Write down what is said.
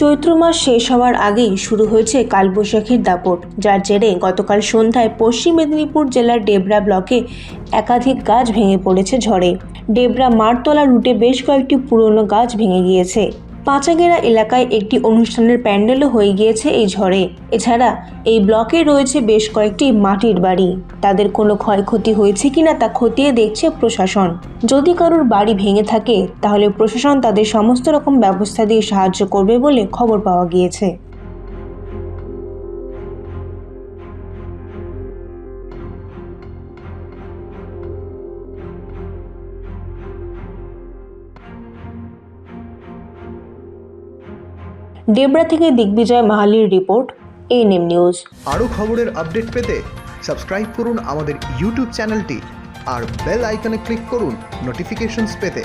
চৈত্র মাস শেষ হওয়ার আগেই শুরু হয়েছে কালবৈশাখীর দাপট, যার জেরে গতকাল সন্ধ্যায় পশ্চিম মেদিনীপুর জেলার ডেবরা ব্লকে একাধিক গাছ ভেঙে পড়েছে ঝড়ে। ডেবরা মারতলা রুটে বেশ কয়েকটি পুরনো গাছ ভেঙে গিয়েছে। পাঁচাগেরা এলাকায় একটি অনুষ্ঠানের প্যান্ডেলও হয়ে গিয়েছে এই ঝড়ে। এছাড়া এই ব্লকে রয়েছে বেশ কয়েকটি মাটির বাড়ি। তাদের কোনো ক্ষয়ক্ষতি হয়েছে কিনা তা খতিয়ে দেখছে প্রশাসন। যদি কারোর বাড়ি ভেঙে থাকে, তাহলে প্রশাসন তাদের সমস্ত রকম ব্যবস্থা দিয়ে সাহায্য করবে বলে খবর পাওয়া গিয়েছে। ডেবরা থেকে দিগ্বিজয় মাহালির রিপোর্ট এই নেম নিউজ আরও খবরের আপডেট পেতে সাবস্ক্রাইব করুন আমাদের ইউটিউব চ্যানেলটি আর বেল আইকনে ক্লিক করুন নোটিফিকেশনস পেতে।